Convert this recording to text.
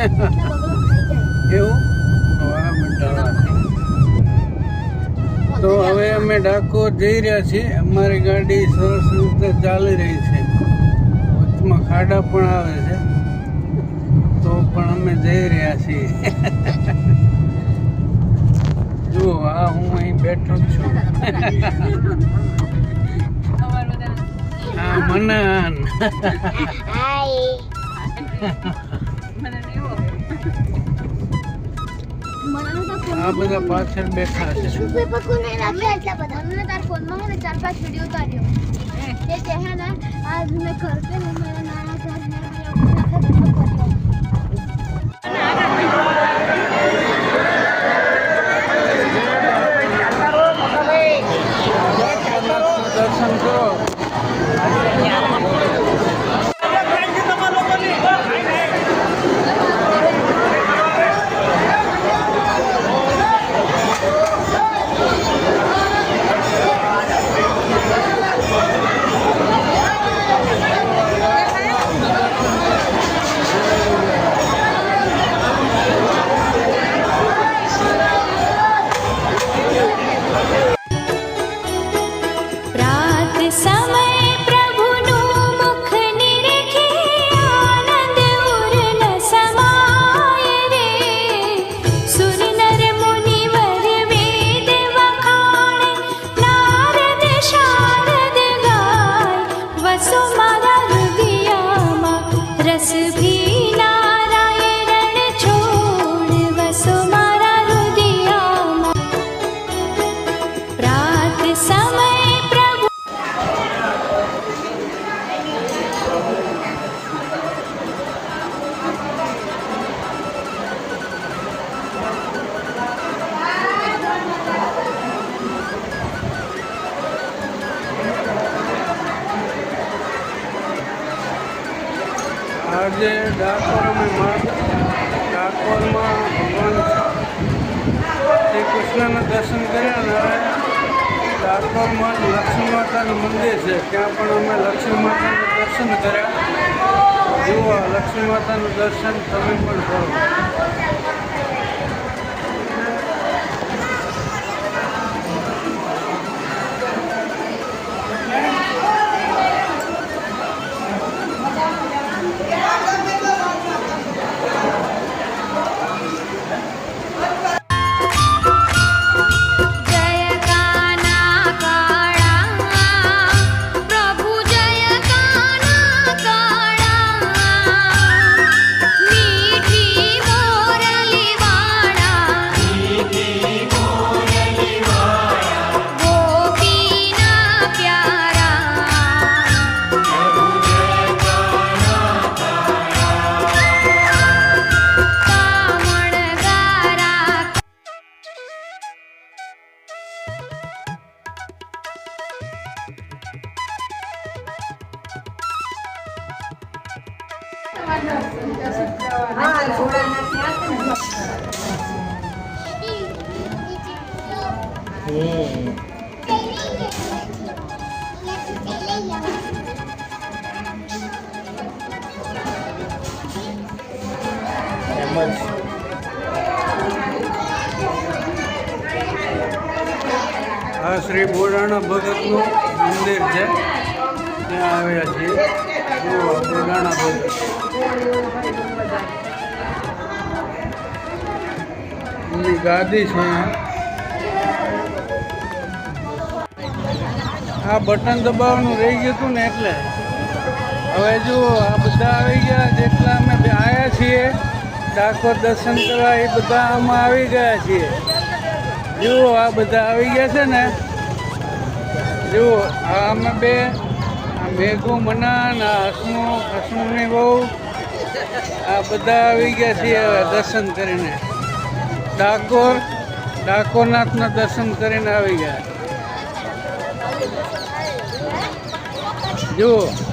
એવું? તો હવે અમે ડાકોર જઈ રહ્યા છીએ. અમારી ગાડી સરસ રીતે ચાલી રહી છે. વચમાં ખાડા પણ આવે છે. તો પણ અમે જઈ રહ્યા છીએ. જુઓ આ હું અહીં બેઠો જ છું. હા મનન. આપણે તો પાછળ બેઠા છે શું પેપર કોને રાખ્યા એટલા બધા મને તાર ફોનમાં મને ચાર પાંચ વિડિયો ઉતાર્યો કે જે હે ને આજ મેં ઘર પે ને મારા નાના ઘર ને મેરા ઉપર ખતમ કર્યો દર્શન કરો આજે ડાકોર અમે મા- ડાકોરમાં ભગવાન શ્રી કૃષ્ણના દર્શન કર્યા ને હવે ડાકોરમાં લક્ષ્મી માતાનું મંદિર છે. ત્યાં પણ અમે લક્ષ્મી માતાનું દર્શન કર્યા. જુઓ લક્ષ્મી માતાનું દર્શન તમે પણ કરો. આ શ્રી બોડાણા ભગતનું મંદિર છે. ત્યાં આવ્યા ગાદી છે. આ બટન દબાવવાનું રહી ગયું હતું ને એટલે. હવે જુઓ આ બધા આવી ગયા જેટલા અમે આવ્યા છીએ, ડાકોર દર્શન કરવા એ બધા આમાં આવી ગયા છીએ. જુઓ આ બધા આવી ગયા છે ને. જુઓ આ અમે બે મેઘુ મનાન, આ હસમુખ હસમુખની બહુ આ બધા આવી ગયા હવે દર્શન કરીને. ડાકોર, ડાકોરનાથના દર્શન કરીને આવી ગયા. જુઓ.